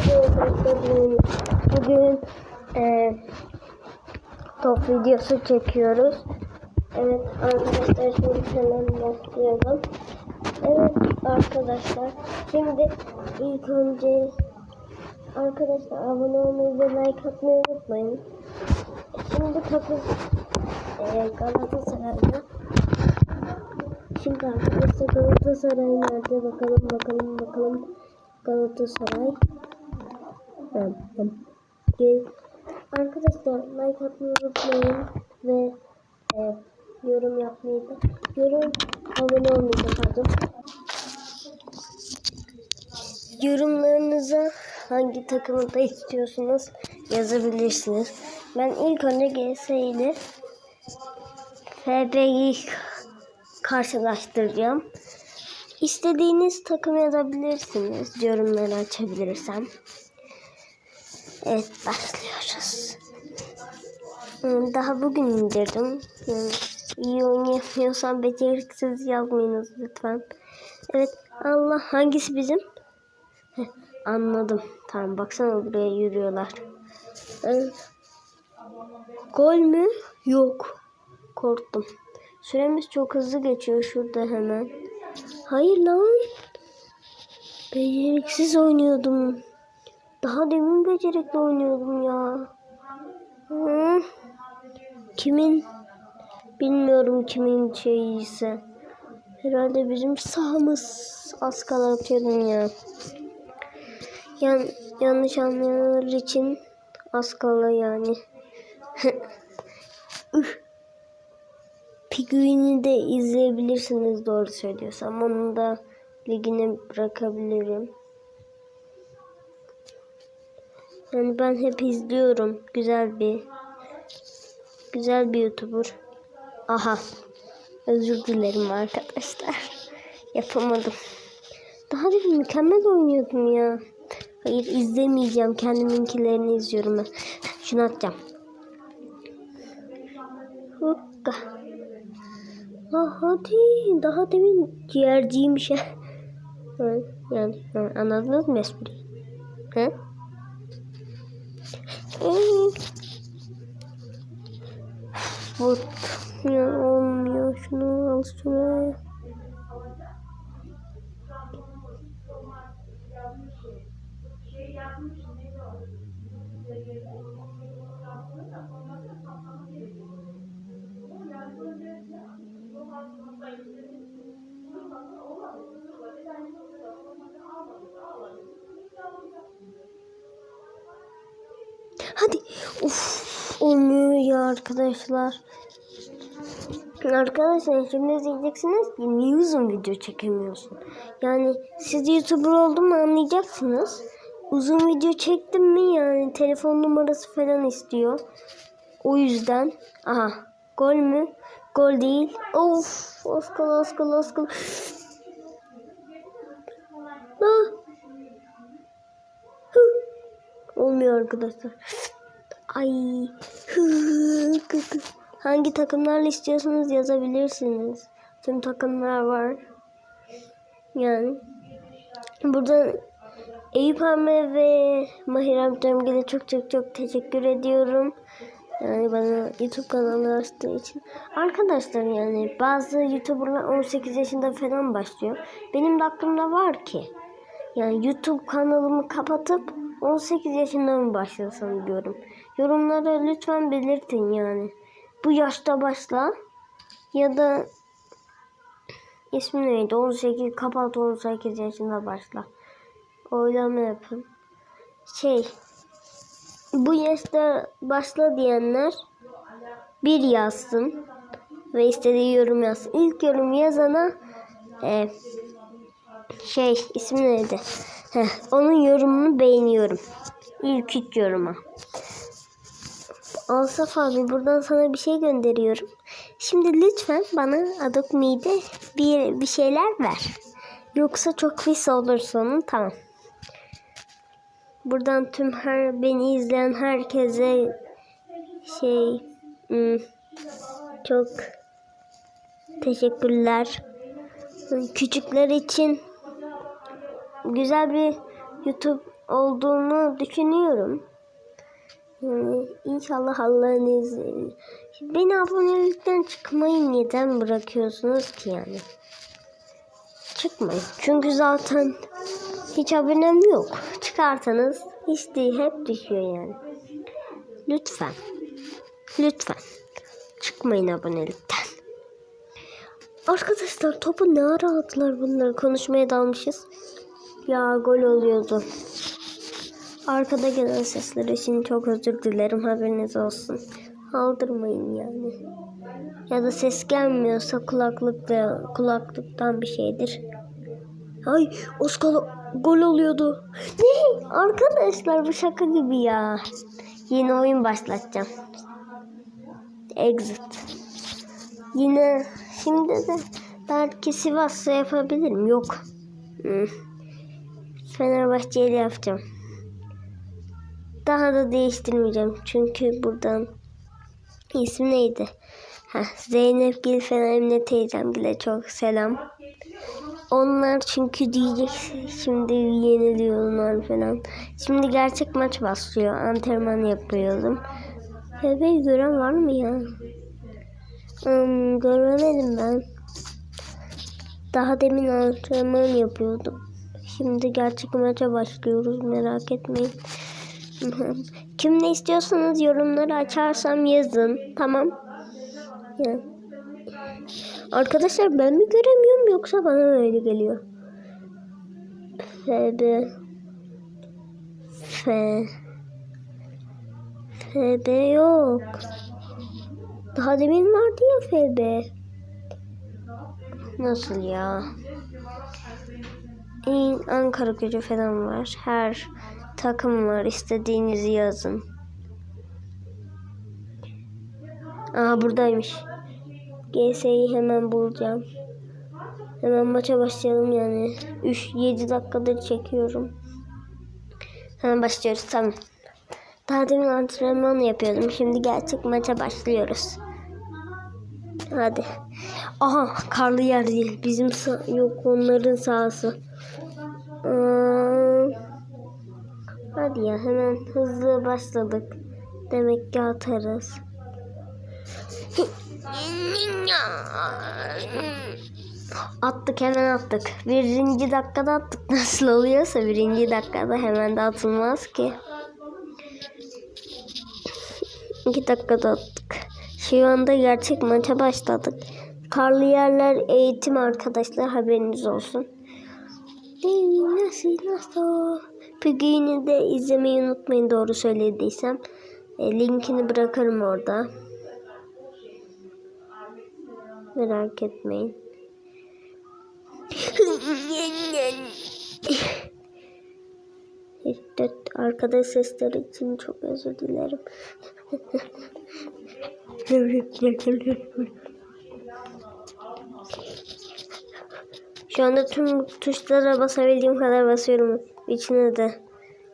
Bugün, bugün e, top videosu çekiyoruz. Evet arkadaşlar şimdi hemen başlayalım. Evet arkadaşlar şimdi ilk önce arkadaşlar abone olmayı ve like atmayı unutmayın. Şimdi takım e, Galatasaray'da Şimdi arkadaşlar Galatasaray nerede bakalım bakalım bakalım Galatasaray Gel. Arkadaşlar like atmayı unutmayın ve e, yorum yapmayı da yorum abone olmayı da pardon. Yorumlarınıza hangi takımı da istiyorsunuz yazabilirsiniz. Ben ilk önce GS ile FB'yi karşılaştıracağım. İstediğiniz takım yazabilirsiniz. Yorumları açabilirsem. Evet başlıyoruz. Hmm, Daha bugün indirdim. Yani iyi oynayamıyorsam beceriksiz yazmayınız lütfen. Evet Allah hangisi bizim? Heh, anladım. Tamam baksana buraya yürüyorlar. Evet. Gol mü? Yok. Korktum. Süremiz çok hızlı geçiyor şurada hemen. Hayır lan. Beceriksiz oynuyordum. Daha demin becerikli oynuyordum ya. Hı? Kimin? Bilmiyorum kimin şeyi ise. Herhalde bizim sahamız az kala atıyordum ya. Yan, yanlış anlayanlar için az kala yani. Piguin'i de izleyebilirsiniz doğru söylüyorsam. Onu da ligine bırakabilirim. Yani ben hep izliyorum. Güzel bir güzel bir YouTuber. Aha. Özür dilerim arkadaşlar. Yapamadım. Daha da mükemmel oynuyordum ya. Hayır izlemeyeceğim. Kendiminkilerini izliyorum ben. Şunu atacağım. Hukka. Ah hadi. Daha demin ciğerciymiş ya. Yani, yani anladınız mı espriyi? He? Vur. Ya olmuyor. Şunu al şunu. Uf, olmuyor arkadaşlar. Arkadaşlar şimdi diyeceksiniz ki niye uzun video çekemiyorsun? Yani siz YouTuber oldum mu anlayacaksınız. Uzun video çektim mi yani telefon numarası falan istiyor. O yüzden. Aha gol mü? Gol değil. Of kala az kala. Ah. Olmuyor arkadaşlar. Ay. Hangi takımlarla istiyorsanız yazabilirsiniz. Tüm takımlar var. Yani. Burada Eyüp Ahmet ve Mahir Amcamgil'e çok çok çok teşekkür ediyorum. Yani bana YouTube kanalı açtığı için. Arkadaşlar yani bazı YouTuber'lar 18 yaşında falan başlıyor. Benim de aklımda var ki. Yani YouTube kanalımı kapatıp 18 yaşında mı başlasam diyorum. Yorumlara lütfen belirtin yani. Bu yaşta başla ya da ismi neydi? 18 kapat 18 yaşında başla. Oylama yapın. Şey bu yaşta başla diyenler bir yazsın ve istediği yorum yazsın. İlk yorum yazana e, şey ismi neydi? Heh, onun yorumunu beğeniyorum. İlk üç yoruma. Asaf abi buradan sana bir şey gönderiyorum. Şimdi lütfen bana Adok Mide bir, bir şeyler ver. Yoksa çok pis olur sonu tamam. Buradan tüm her beni izleyen herkese şey hmm, çok teşekkürler. Küçükler için güzel bir YouTube olduğumu düşünüyorum. Yani inşallah Allah'ın izniyle. Beni abonelikten çıkmayı neden bırakıyorsunuz ki yani? Çıkmayın. Çünkü zaten hiç abonem yok. Çıkarsanız hiç değil hep düşüyor yani. Lütfen. Lütfen. Çıkmayın abonelikten. Arkadaşlar topu ne ara attılar bunlar? Konuşmaya dalmışız. Ya gol oluyordu. Arkada gelen sesler için çok özür dilerim haberiniz olsun. Aldırmayın yani. Ya da ses gelmiyorsa kulaklıkla kulaklıktan bir şeydir. Ay Oscar gol oluyordu. Ne? Arkadaşlar bu şaka gibi ya. Yeni oyun başlatacağım. Exit. Yine şimdi de belki Sivas'ta yapabilirim. Yok. Hmm. Fenerbahçe ile yapacağım. Daha da değiştirmeyeceğim. Çünkü buradan ismi neydi? Heh, Zeynep Gil Fener'imle teyzem Gil'e çok selam. Onlar çünkü diyecek şimdi yeniliyorlar falan. Şimdi gerçek maç başlıyor. Antrenman yapıyorum. Bebeği gören var mı ya? Hmm, göremedim ben. Daha demin antrenman yapıyordum. Şimdi gerçek maça başlıyoruz merak etmeyin. Kim ne istiyorsanız yorumları açarsam yazın. Tamam. Ya. Arkadaşlar ben mi göremiyorum yoksa bana mı öyle geliyor? FB F FB yok. Daha demin vardı ya FB. Nasıl ya? Ankara gücü falan var. Her takım var. İstediğinizi yazın. Aa buradaymış. GS'yi hemen bulacağım. Hemen maça başlayalım yani. 3 7 dakikadır çekiyorum. Hemen başlıyoruz tamam. Daha demin antrenman yapıyordum. Şimdi gerçek maça başlıyoruz. Hadi. Aha karlı yer değil. Bizim yok onların sahası. Hadi ya hemen hızlı başladık. Demek ki atarız. Attık hemen attık. Birinci dakikada attık. Nasıl oluyorsa birinci dakikada hemen de atılmaz ki. İki dakikada attık. Şu anda gerçek maça başladık. Karlı yerler eğitim arkadaşlar haberiniz olsun. Nasıl nasıl? Piggy'ni de izlemeyi unutmayın doğru söylediysem. E, linkini bırakırım orada. Merak etmeyin. Şiddet arkadaş sesleri için çok özür dilerim. Şu anda tüm tuşlara basabildiğim kadar basıyorum. İçine de.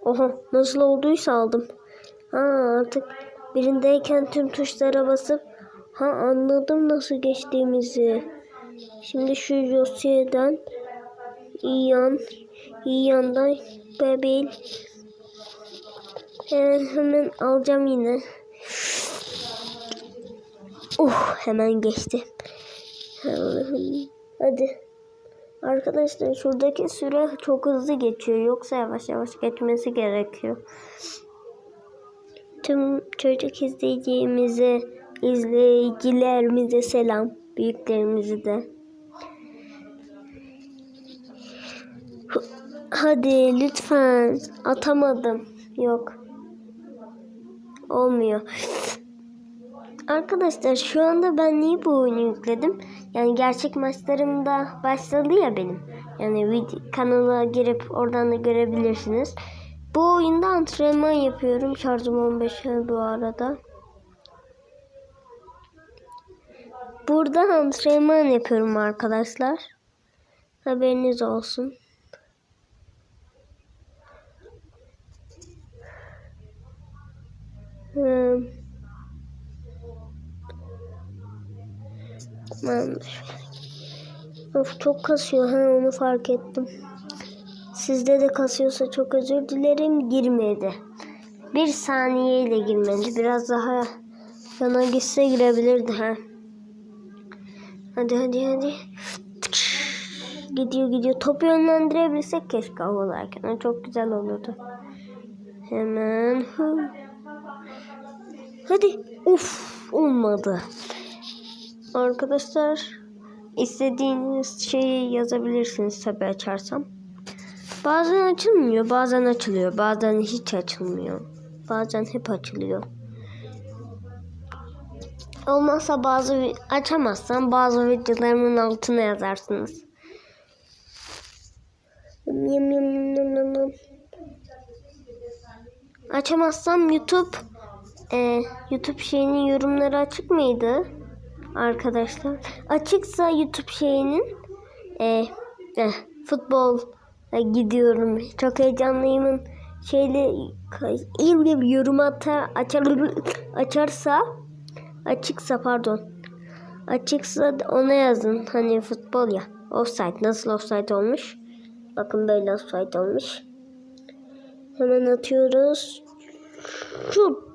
Oha nasıl olduysa aldım. Ha artık birindeyken tüm tuşlara basıp ha anladım nasıl geçtiğimizi. Şimdi şu dosyeden İyan İyan'dan bebeğin hemen, hemen alacağım yine. Uh hemen geçti. Hadi. Arkadaşlar şuradaki süre çok hızlı geçiyor. Yoksa yavaş yavaş geçmesi gerekiyor. Tüm çocuk izleyicilerimize, izleyicilerimize selam. Büyüklerimizi de. Hadi lütfen. Atamadım. Yok. Olmuyor. Arkadaşlar şu anda ben niye bu oyunu yükledim? Yani gerçek maçlarımda başladı ya benim. Yani kanala girip oradan da görebilirsiniz. Bu oyunda antrenman yapıyorum. Şarjım 15 bu arada. Burada antrenman yapıyorum arkadaşlar. Haberiniz olsun. Hmm. Tamamdır. Of çok kasıyor ha onu fark ettim. Sizde de kasıyorsa çok özür dilerim. Girmedi. Bir saniyeyle girmedi. Biraz daha yana gitse girebilirdi ha. Hadi hadi hadi. Gidiyor gidiyor. Topu yönlendirebilsek keşke havalarken. Çok güzel olurdu. Hemen. Hadi. Uf olmadı. Arkadaşlar istediğiniz şeyi yazabilirsiniz tabi açarsam. Bazen açılmıyor, bazen açılıyor, bazen hiç açılmıyor. Bazen hep açılıyor. Olmazsa bazı açamazsam bazı videolarımın altına yazarsınız. Açamazsam YouTube e, YouTube şeyinin yorumları açık mıydı? Arkadaşlar. Açıksa YouTube şeyinin e, eh, futbol e, gidiyorum. Çok heyecanlıyım. Şeyle iyi bir yorum atar, açar, açarsa açıksa pardon. Açıksa ona yazın. Hani futbol ya. Offside. Nasıl offside olmuş? Bakın böyle offside olmuş. Hemen atıyoruz. Şut.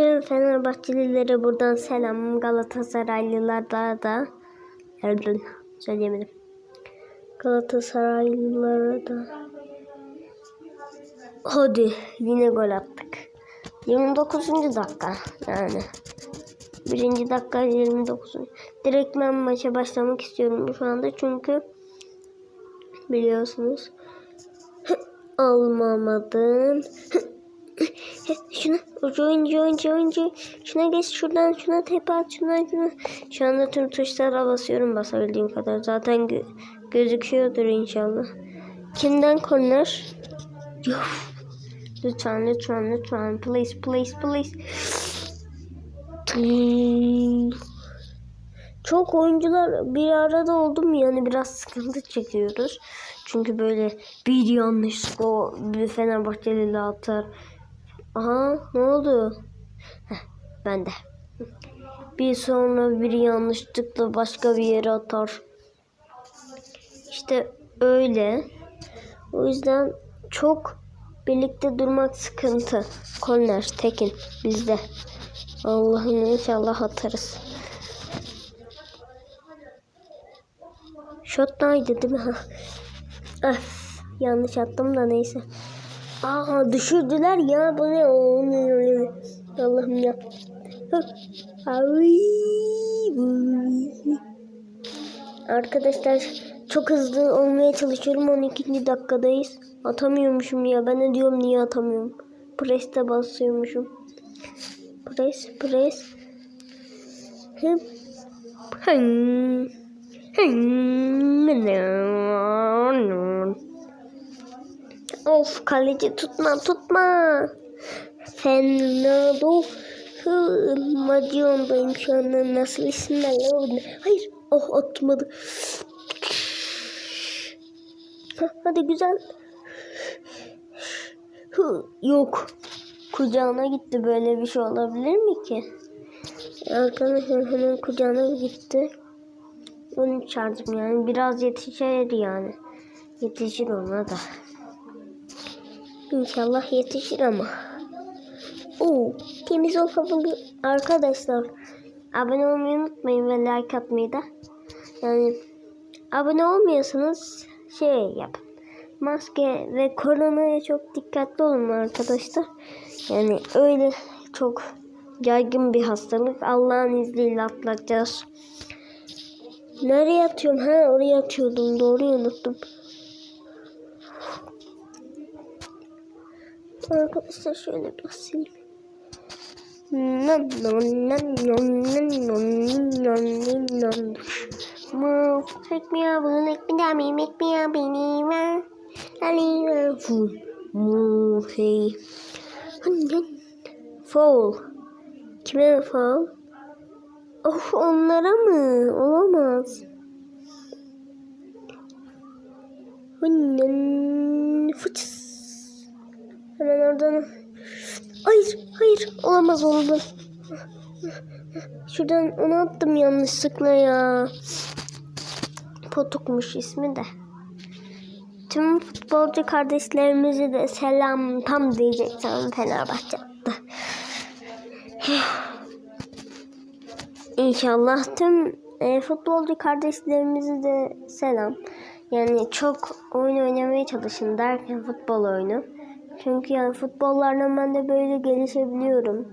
Tüm Fenerbahçelilere buradan selam. Galatasaraylılara da Pardon, söyleyemedim. Galatasaraylılara da Hadi yine gol attık. 29. dakika yani. Birinci dakika 29. Direkt ben maça başlamak istiyorum şu anda çünkü biliyorsunuz almamadım. şuna oyuncu oyuncu oyuncu şuna geç şuradan şuna tepe at şuna şuna. Şu anda tüm tuşlara basıyorum basabildiğim kadar. Zaten gö- gözüküyordur inşallah. Kimden korner? Lütfen lütfen lütfen please please please. Çok oyuncular bir arada oldu mu yani biraz sıkıntı çekiyoruz. Çünkü böyle bir yanlışlık o bir Fenerbahçeli atar. Aha ne oldu? Heh, ben de. Bir sonra biri yanlışlıkla başka bir yere atar. İşte öyle. O yüzden çok birlikte durmak sıkıntı. Korner, Tekin bizde. Allah'ım inşallah atarız. Shot'taydı değil mi? Ha. Ah, yanlış attım da neyse. Aa düşürdüler ya bu ne. Allah'ım ya. Arkadaşlar çok hızlı olmaya çalışıyorum 12. dakikadayız. Atamıyormuşum ya ben de diyorum niye atamıyorum. Preste basıyormuşum. Pres pres. Hıp. Hım. Hım. Of kaleci tutma tutma. Fernando Macion'dayım şu anda. Nasıl isimlerle oldu? Hayır. Oh atmadı. Hadi güzel. Yok. Kucağına gitti. Böyle bir şey olabilir mi ki? Arkadaşlar hemen kucağına gitti. Onu çağırdım yani. Biraz yetişir yani. Yetişir ona da. İnşallah yetişir ama. Oo, temiz ol kafalı arkadaşlar. Abone olmayı unutmayın ve like atmayı da. Yani abone olmuyorsanız şey yapın. Maske ve koronaya çok dikkatli olun arkadaşlar. Yani öyle çok yaygın bir hastalık. Allah'ın izniyle atlatacağız. Nereye atıyorum? Ha oraya atıyordum. Doğruyu unuttum. Arkadaşlar şöyle biraz sileyim. Move, take me up, make me dummy, make me up, beni ver. Ali fu, move, hey. Fall. Kime fall? Oh onlara mı? Olamaz. Fıçıs. Hemen oradan. Hayır, hayır. Olamaz oldu. Şuradan onu attım yanlışlıkla ya. Potukmuş ismi de. Tüm futbolcu kardeşlerimize de selam tam diyecektim Fenerbahçe attı. İnşallah tüm e, futbolcu kardeşlerimize de selam. Yani çok oyun oynamaya çalışın derken futbol oyunu. Çünkü yani futbollarla ben de böyle gelişebiliyorum.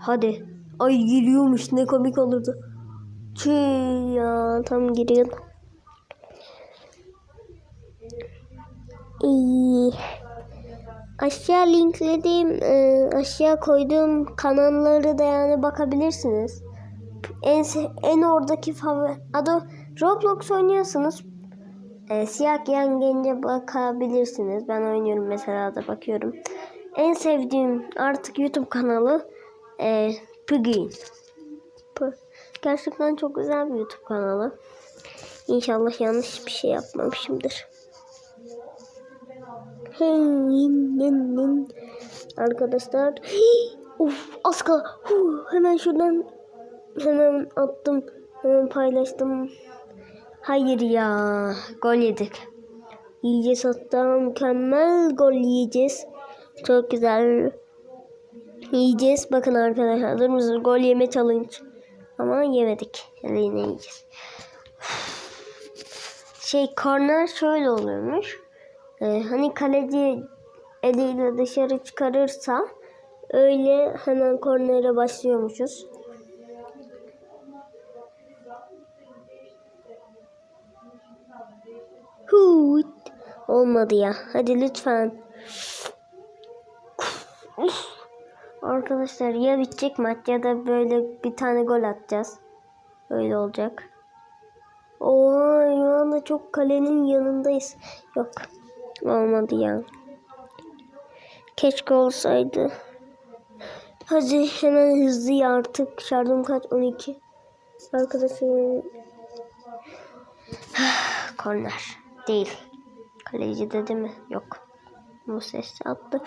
Hadi. Ay giriyormuş ne komik olurdu. Çiğ ya tam giriyor. İyi. Aşağı linklediğim, e, aşağı koyduğum kanalları da yani bakabilirsiniz. En en oradaki favori adı Roblox oynuyorsanız e, siyah giyen gence bakabilirsiniz. Ben oynuyorum mesela da bakıyorum. En sevdiğim artık YouTube kanalı e, Pugin. P- Gerçekten çok güzel bir YouTube kanalı. İnşallah yanlış bir şey yapmamışımdır. Arkadaşlar Uf az kal. Hemen şuradan hemen attım. Hemen paylaştım. Hayır ya. Gol yedik. Yiyeceğiz hatta mükemmel gol yiyeceğiz. Çok güzel. Yiyeceğiz. Bakın arkadaşlar hazır mısınız? Gol yeme challenge. Ama yemedik. Yani yine yiyeceğiz. Şey korner şöyle oluyormuş. Ee, hani kaleci eliyle dışarı çıkarırsa öyle hemen kornere başlıyormuşuz. Hut. Olmadı ya. Hadi lütfen. Arkadaşlar ya bitecek maç ya da böyle bir tane gol atacağız. Öyle olacak. Oha şu anda çok kalenin yanındayız. Yok. Olmadı ya. Keşke olsaydı. Hadi hemen hızlı artık. Şarjım kaç? 12. Arkadaşlar. Korner. Değil. Kaleci dedi mi? Yok. Bu ses attı.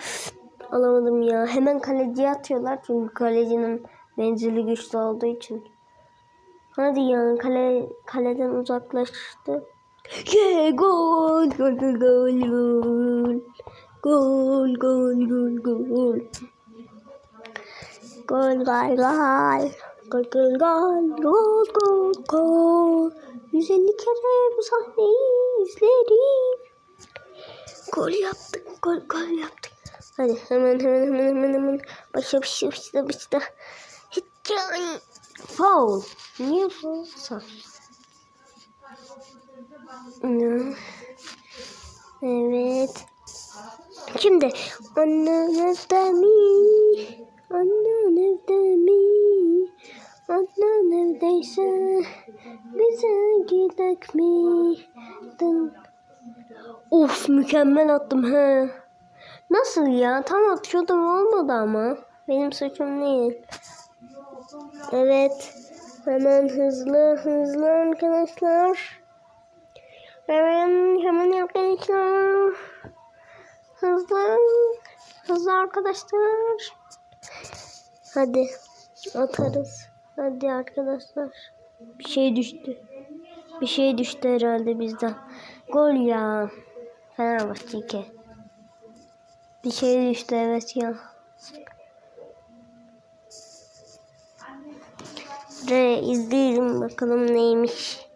Alamadım ya. Hemen kaleciye atıyorlar çünkü kalecinin menzili güçlü olduğu için. Hadi ya kale kaleden uzaklaştı. Yeah, gol gol gol gol. Gol gol gol gol. Gol gol gol. Gol gol gol gol gol gol. 150 kere bu sahneyi izledim. Gol yaptık, gol gol yaptık. Hadi hemen hemen hemen hemen hemen başla başla başla başla. Hiç. Foul. Niye foulsa? Ne? Evet. Şimdi annen evde mi? Evdeyse bize gidek mi? Of mükemmel attım he. Nasıl ya? Tam atıyordum olmadı ama. Benim suçum değil. Evet. Hemen hızlı hızlı arkadaşlar. Hemen hemen arkadaşlar. Hızlı. Hızlı arkadaşlar. Hadi atarız. Hadi arkadaşlar. Bir şey düştü. Bir şey düştü herhalde bizden. Gol ya. Fenerbahçe 2. Bir şey düştü evet ya. Re izleyelim bakalım neymiş.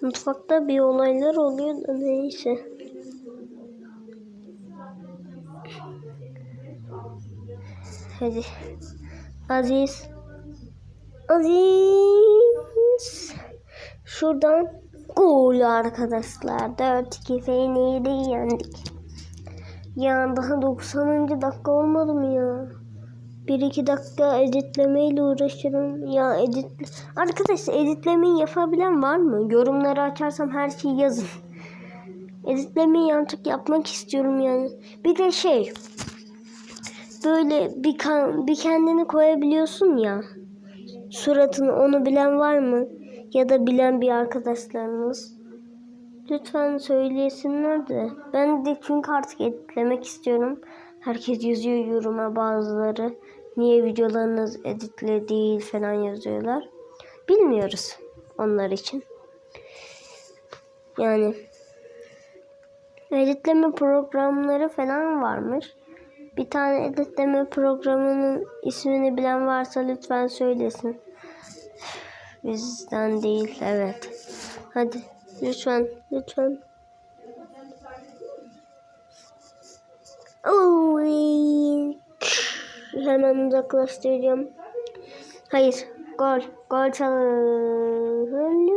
Mutfakta bir olaylar oluyor da neyse. Hadi. Aziz. Aziz. Şuradan gol arkadaşlar. 4-2 Fener'i yendik. Ya daha 90. dakika olmadı mı ya? 1-2 dakika editlemeyle uğraşırım. Ya edit... Arkadaşlar editlemeyi yapabilen var mı? Yorumları açarsam her şeyi yazın. Editlemeyi artık yapmak istiyorum yani. Bir de şey böyle bir, kan, bir kendini koyabiliyorsun ya. Suratını onu bilen var mı? Ya da bilen bir arkadaşlarınız. Lütfen söylesinler de. Ben de çünkü artık editlemek istiyorum. Herkes yazıyor yoruma bazıları. Niye videolarınız editli değil falan yazıyorlar. Bilmiyoruz onlar için. Yani editleme programları falan varmış. Bir tane editleme programının ismini bilen varsa lütfen söylesin. Bizden değil, evet. Hadi lütfen, lütfen. Oy. Hemen uzaklaştıracağım. Hayır, gol, gol challenge.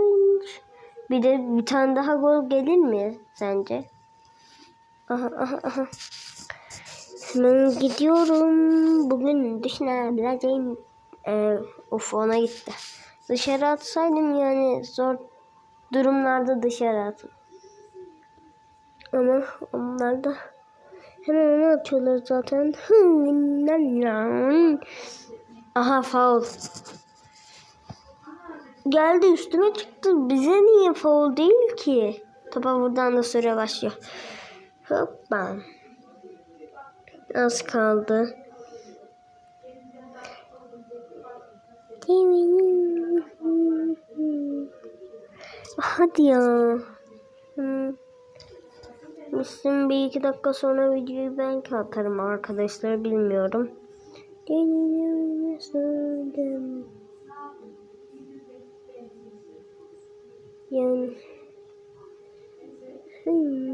Bir de bir tane daha gol gelir mi sence? Aha, aha, aha. Hemen gidiyorum. Bugün düşünebileceğim. Ee, of ona gitti. Dışarı atsaydım yani zor durumlarda dışarı atın. Ama onlar da hemen onu atıyorlar zaten. Aha faul. Geldi üstüme çıktı. Bize niye faul değil ki? Topa buradan da süre başlıyor. Hoppa. Az kaldı. Hadi ya. Müslüm bir iki dakika sonra videoyu ben atarım arkadaşlar bilmiyorum. Yani hmm.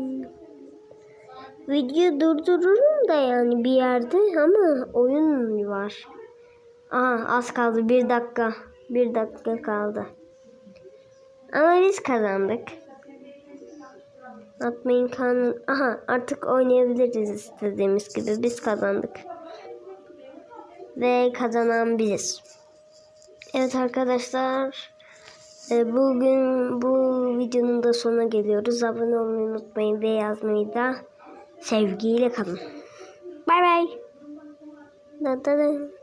Video durdururum da yani bir yerde ama oyun var. Aha az kaldı bir dakika. Bir dakika kaldı. Ama biz kazandık. Atmayın kanun. Aha artık oynayabiliriz istediğimiz gibi. Biz kazandık. Ve kazanan biziz. Evet arkadaşlar. e, Bugün bu videonun da sonuna geliyoruz. Abone olmayı unutmayın ve yazmayı da sevgiyle kalın. Bay bay. Da da da.